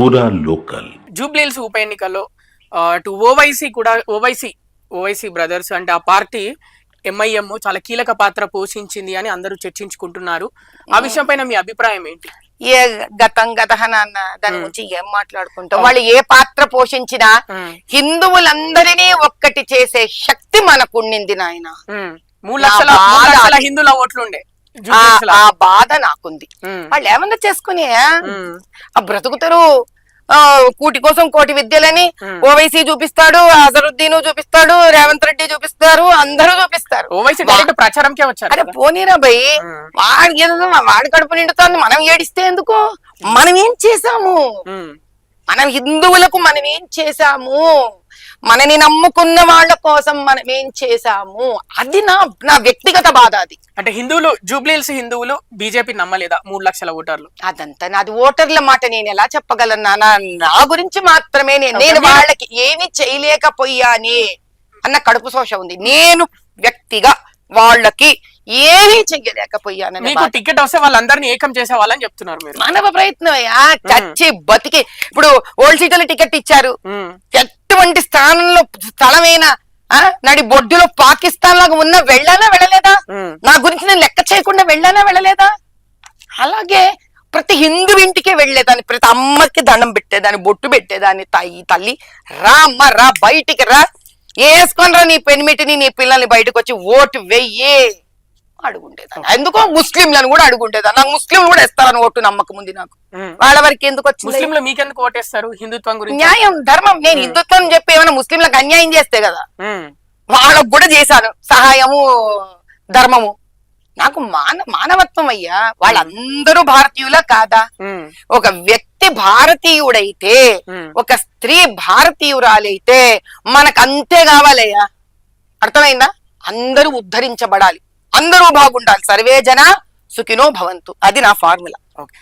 పూరా లోకల్. జూబ్లీల్స్ ఉప ఎన్నికల్లో టు ఓవైసీ కూడా ఓవైసీ ఓవైసీ బ్రదర్స్ అంటే ఆ పార్టీ ఎంఐఎం చాలా కీలక పాత్ర పోషించింది అని అందరూ చర్చించుకుంటున్నారు. ఆ hmm. విషయం పైన మీ అభిప్రాయం ఏంటి? ఏ గతం గతహన అన్న దాని hmm. గురించి ఏం మాట్లాడుకుంటాం? Oh. వాళ్ళు ఏ పాత్ర పోషించినా hmm. హిందువులందరినీ ఒక్కటి చేసే శక్తి మనకుండింది నాయన. మూడు హిందువుల ఓట్లుండే. ఆ బాధ నాకుంది. వాళ్ళు ఏమన్నా చేసుకుని ఆ బ్రతుకుతారు ఆ కూటి కోసం కోటి విద్యలని. ఓవైసీ చూపిస్తాడు అజరుద్దీన్ చూపిస్తాడు రేవంత్ రెడ్డి చూపిస్తారు అందరూ చూపిస్తారు. ఓవైసీ ప్రచారంకే వచ్చారు అరే. పోనీరా భయ్. వాడి ఏదో వాడి కడుపు నిండుతోంది మనం ఏడిస్తే ఎందుకు? మనం ఏం చేసాము మనం హిందువులకు మనం ఏం చేశాము? మనని నమ్ముకున్న వాళ్ళ కోసం మనం ఏం చేశాము. అది నా నా వ్యక్తిగత బాధ అది. అంటే హిందువులు జూబ్లీహిల్స్ హిందువులు బీజేపీ నమ్మలేదా? మూడు లక్షల ఓటర్లు. అదంతా నాది ఓటర్ల మాట నేను ఎలా చెప్పగలను నా గురించి మాత్రమే నేను వాళ్ళకి ఏమి చేయలేకపోయానే అన్న కడుపు శోష ఉంది. నేను వ్యక్తిగా వాళ్ళకి ఏమీ చెయ్యలేకపోయానని మీకు టికెట్ వస్తే వాళ్ళందరినీ ఏకం చేసే వాళ్ళని చెప్తున్నారు మీరు. మానవ ప్రయత్నం చచ్చి బతికి ఇప్పుడు ఓల్డ్ సీట్ల టికెట్ ఇచ్చారు. ఎటువంటి స్థానంలో స్థలమైన ఆ, నడి బొడ్డులో పాకిస్తాన్ లాగా ఉన్న వెళ్ళానా వెళ్ళలేదా? నా గురించి నేను లెక్క చేయకుండా వెళ్ళానా వెళ్ళలేదా? అలాగే ప్రతి హిందూ ఇంటికి వెళ్ళేదాన్ని ప్రతి అమ్మకి దండం పెట్టేదాన్ని బొట్టు పెట్టేదాన్ని తల్లి తల్లి రా అమ్మ రా బయటికి రా వేసుకొని రా నీ పెనిమిటిని నీ పిల్లల్ని బయటకు వచ్చి ఓటు వెయ్యి. అడుగుండేదాన్ని ఎందుకో ముస్లింలను కూడా అడుగుండేదాన్ని నాకు ముస్లింలు కూడా ఇస్తారని ఓటు నమ్మకం ఉంది నాకు. వాళ్ళ వరకు ఎందుకు వచ్చింది? ముస్లింలు మీకెందుకు ఓటేస్తారు హిందుత్వం గురించి? న్యాయం ధర్మం. నేను హిందుత్వం చెప్పి ఏమైనా ముస్లింలకు అన్యాయం చేస్తే కదా వాళ్ళకు కూడా చేశాను. సహాయము ధర్మము. నాకు మాన మానవత్వం అయ్యా. వాళ్ళందరూ భారతీయుల కాదా? ఒక వ్యక్తి భారతీయుడైతే. ఒక స్త్రీ భారతీయురాలైతే మనకు అంతే కావాలయ్యా. అర్థమైందా? అందరూ ఉద్ధరించబడాలి. అందరూ బాగుండాలి. సర్వే జన సుఖినో భవంతు. అది నా ఫార్ములా. ఓకే.